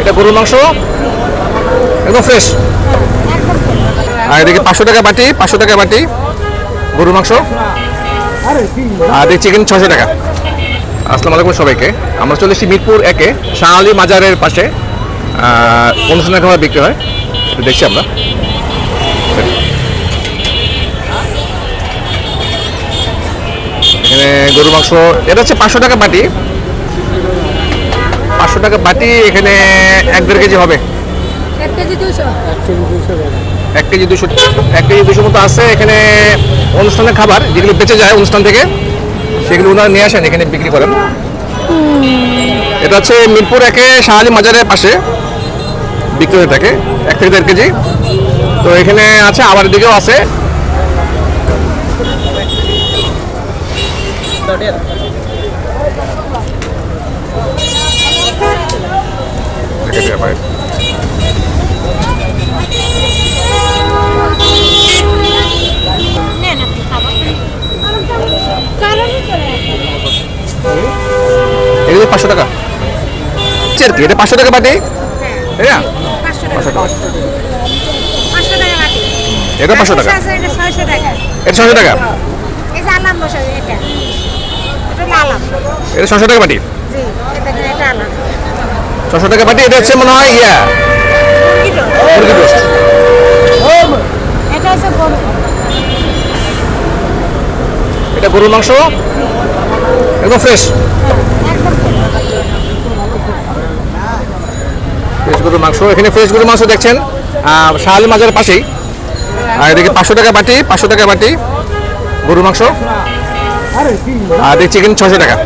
এটা গরুর মাংস? একদম ফ্রেশ আর এদিকে পাঁচশো টাকা বাটি, পাঁচশো টাকা বাটি গরুর মাংস। আর এদিকে চিকেন ছশো টাকা। আসসালামু আলাইকুম সবাইকে। আমরা চলে এসেছি মিরপুর একে, শাহালি মাজারের পাশে। অনুষ্ঠানের খাবার বিক্রি হয়। দেখছি আমরা। এখানে গরু মাংস, এটা হচ্ছে পাঁচশো টাকা বাটি। পাঁচশো টাকা বাটি এখানে এক দেড় কেজি হবে। এক কেজি দুশো এক কেজি দুশো এক কেজি দুশো মতো আছে এখানে অনুষ্ঠানের খাবার যেগুলো বেঁচে যায় অনুষ্ঠান থেকে সেগুলো ওনারা নিয়ে আসেন এখানে বিক্রি করেন। এটা হচ্ছে মিরপুর একে শাহালি মাজারের পাশে বিক্রি হয়ে থাকে এক থেকে দেড় কেজি। তো এখানে আছে আমার দিকেও আছে। এগুলো পাঁচশো টাকা। চের কি এটা পাঁচশো টাকা বাটি হ্যাঁ পাঁচশো পাঁচশো টাকা। এটা পাঁচশো টাকা। এটা ছশো টাকা। এটা ছশো টাকা? বাটি ছশো টাকা বাটি এটা হচ্ছে মনে হয় ইয়া। এটা গরুর মাংস? একদম ফ্রেশ একদম ফ্রেশ মাংস। এখানে ফ্রেশ গরুর মাংস দেখছেন শাহালি মাজারের পাশেই। আর এদিকে পাঁচশো টাকা বাটি, পাঁচশো টাকা বাটি গরুর মাংস। আর এদিকে চিকেন ছশো টাকা।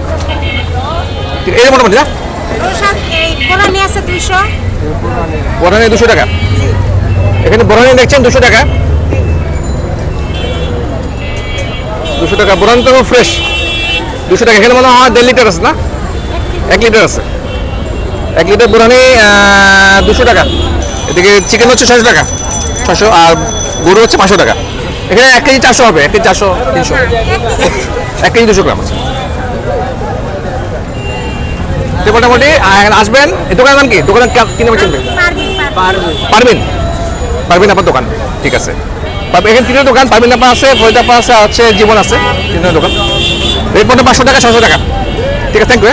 এই মোটামুটি না? বরানি দুশো টাকা। এখানে বরানি দেখছেন, দুশো টাকা। দুশো টাকা। বরানি তো ফ্রেশ দুশো টাকা। এখানে মনে হয় দেড় লিটার আছে না? এক লিটার আছে। এক লিটার বোরানি দুশো টাকা। এদিকে চিকেন হচ্ছে ছশো টাকা। ছশো আর গরু হচ্ছে পাঁচশো টাকা। এখানে এক কেজি চারশো হবে এক কেজি চারশো তিনশো। এক কেজি দুশো গ্রাম আছে। মোটামুটি আসবেন এই দোকানের নাম কি? দোকানের কিনে চিনবেন পারবি পারবি পারবেন। পারবেন আপনার দোকান ঠিক আছে। এখানে তিনটে দোকান পারবেন আপা আছে ফরিদ আপা আছে আর হচ্ছে জীবন আছে তিনটে দোকান। রেট পড়ে পাঁচশো টাকা ছশো টাকা। ঠিক আছে থ্যাংক ইউ